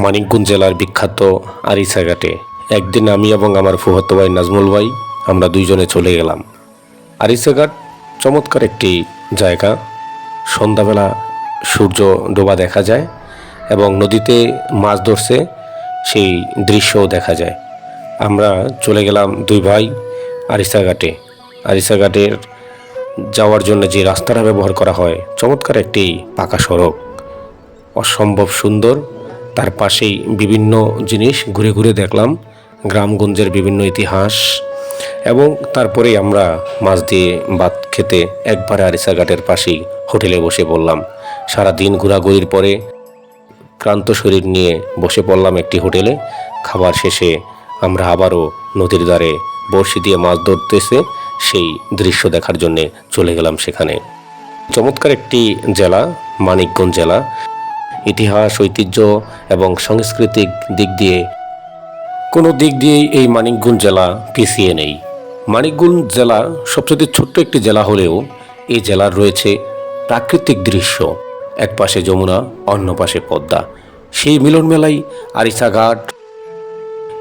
মানিকগঞ্জ জেলার বিখ্যাত আরিসাঘাটে একদিন আমি এবং আমার ফুহতো ভাই নাজমুল ভাই, আমরা দুইজনে চলে গেলাম। আরিসাঘাট চমৎকার একটি জায়গা। সন্ধ্যাবেলা সূর্য ডোবা দেখা যায় এবং নদীতে মাছ ধরছে, সেই দৃশ্যও দেখা যায়। আমরা চলে গেলাম দুই ভাই আরিসাঘাটে আরিসাঘাটের যাওয়ার জন্য যে রাস্তাটা ব্যবহার করা হয়, চমৎকার একটি পাকা সড়ক। অসম্ভব সুন্দর তার পাশেই বিভিন্ন জিনিস ঘুরে ঘুরে দেখলাম, গ্রামগঞ্জের বিভিন্ন ইতিহাস এবং তারপরেই আমরা মাছ দিয়ে ভাত খেতে একবারে আরিসাঘাটের পাশেই হোটেলে বসে পড়লাম। সারা দিন ঘোরাঘুরির পরে ক্লান্ত শরীর নিয়ে বসে পড়লাম একটি হোটেলে। খাবার শেষে আমরা আবারও নদীর ধারে বড়শি দিয়ে মাছ ধরতেছে, সেই দৃশ্য দেখার জন্যে চলে গেলাম সেখানে। চমৎকার একটি জেলা, মানিকগঞ্জ জেলা। ইতিহাস, ঐতিহ্য এবং সাংস্কৃতিক দিক দিয়ে কোনো দিক দিয়েই এই মানিকগঞ্জ জেলা পিছিয়ে নেই। মানিকগঞ্জ জেলা সবচেয়ে ছোট্ট একটি জেলা হলেও এই জেলার রয়েছে প্রাকৃতিক দৃশ্য। এক পাশে যমুনা, অন্য পাশে পদ্মা। সেই মিলন মেলাই আরিসা ঘাট,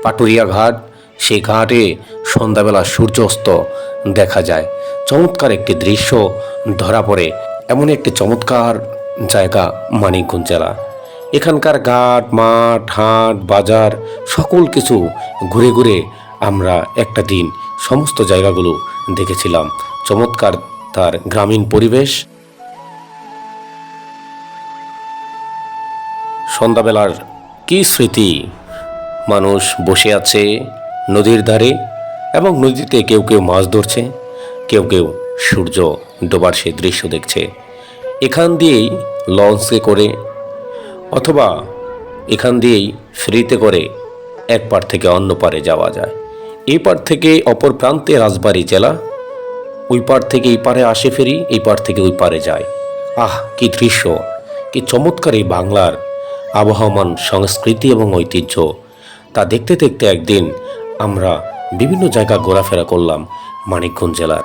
পাটুরিয়া ঘাট, সেই ঘাটে সন্ধ্যাবেলা সূর্যাস্ত দেখা যায়। চমৎকার একটি দৃশ্য ধরা পড়ে। এমন একটি চমৎকার জায়গা মানিকগঞ্জ জেলা। এখানকার ঘাট, মাঠ, হাট, বাজার, সকল কিছু ঘুরে ঘুরে আমরা একটা দিন সমস্ত জায়গাগুলো দেখেছিলাম। চমৎকার তার গ্রামীণ পরিবেশ। সন্ধ্যাবেলার কি স্মৃতি? মানুষ বসে আছে নদীর ধারে এবং নদীতে কেউ কেউ মাছ ধরছে, কেউ কেউ সূর্য ডোবার সেই দৃশ্য দেখছে। এখান দিয়েই লঞ্চে করে অথবা এখান দিয়েই ফ্রিতে করে এক পার থেকে অন্য পারে যাওয়া যায়। এই পার থেকে অপর প্রান্তে রাজবাড়ি জেলা ওই পার থেকে এই পারে আসে ফেরি, এই পার থেকে ওই পারে যায়। আহ, কি দৃশ্য, কি চমৎকার এই বাংলার আবহমান সংস্কৃতি এবং ঐতিহ্য। তা দেখতে দেখতে একদিন আমরা বিভিন্ন জায়গা ঘোরাফেরা করলাম মানিকগঞ্জ জেলার।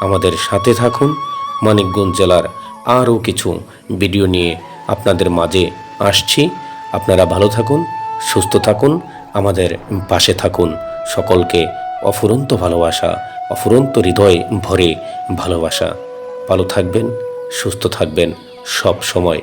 আমাদের সাথে থাকুন মানিকগঞ্জ জেলার আরও কিছু ভিডিও নিয়ে আপনাদের মাঝে আসছি। আপনারা ভালো থাকুন, সুস্থ থাকুন, আমাদের পাশে থাকুন। সকলকে অফুরন্ত ভালোবাসা, অফুরন্ত হৃদয় ভরে ভালোবাসা। ভালো থাকবেন, সুস্থ থাকবেন সব সময়।